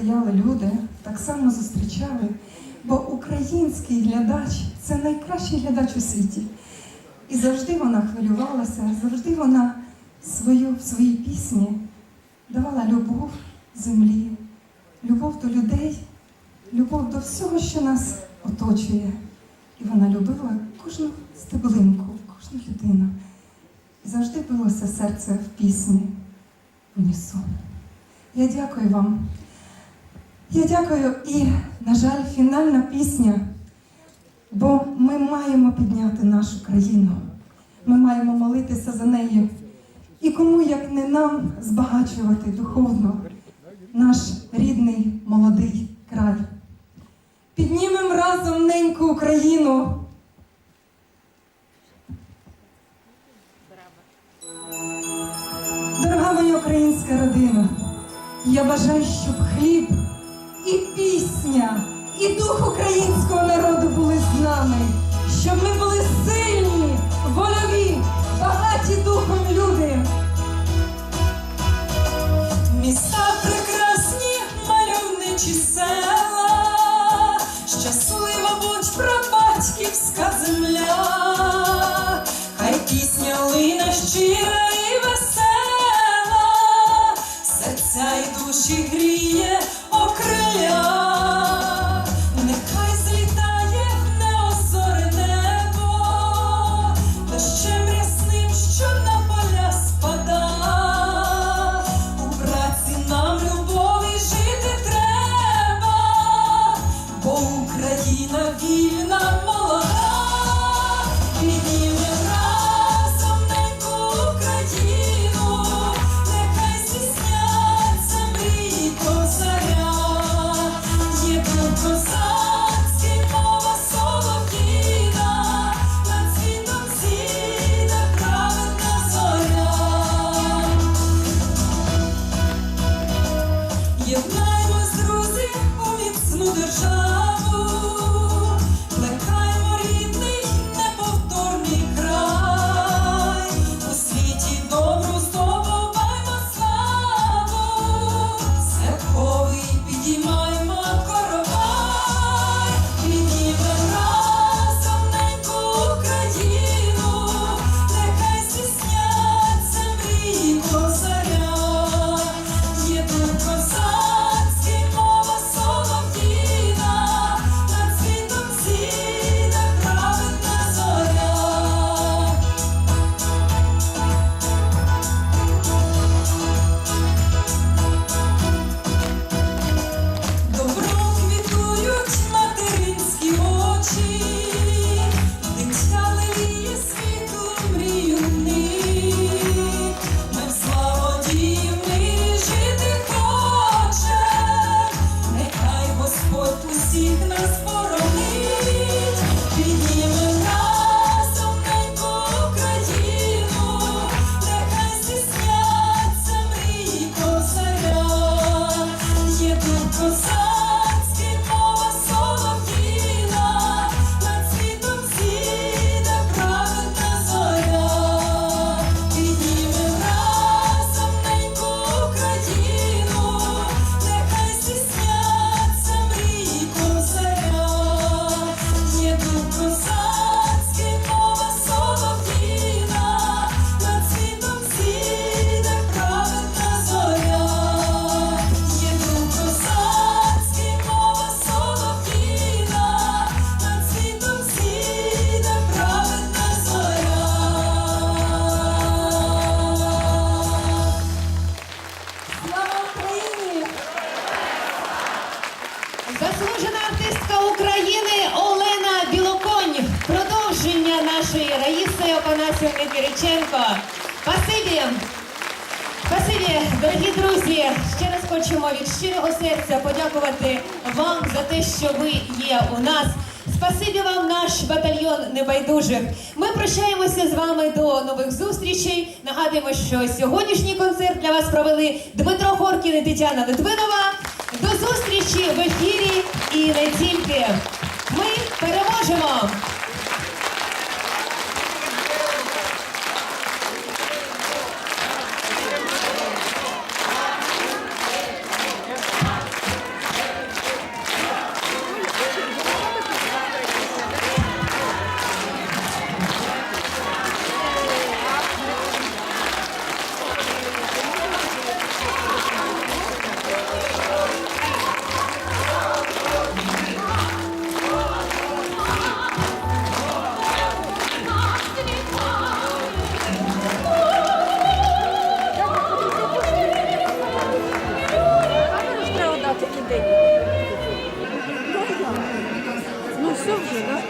стояли люди, так само зустрічали, бо український глядач це найкращий глядач у світі. І завжди вона хвилювалася, завжди вона свою, в своїй пісні давала любов землі, любов до людей, любов до всього, що нас оточує. І вона любила кожну стеблинку, кожну людину. І завжди билося серце в пісні в унісон. Я дякую вам. Я дякую і, на жаль, фінальна пісня, бо ми маємо підняти нашу країну. Ми маємо молитися за неї. І кому як не нам збагачувати духовно наш рідний молодий край. Піднімемо разом неньку Україну. Дорога моя українська родина, я бажаю, щоб хліб і пісня, і дух українського народу були з нами, щоб ми були сильні, вольові, багаті духом люди. Міста прекрасні, мальовничі села, щаслива будь прабатьківська земля, хай пісня лине щира і весела, серця й душі гріє 我的伤 Є дух Кириченко. Спасибі. Спасибі, дорогі друзі. Ще раз хочемо від щирого серця подякувати вам за те, що ви є у нас. Спасибі вам, наш батальйон небайдужих. Ми прощаємося з вами до нових зустрічей. Нагадуємо, що сьогоднішній концерт для вас провели Дмитро Хоркін і Тетяна Литвинова. До зустрічі в ефірі і не тільки. Ми переможемо! Ну все вже, так?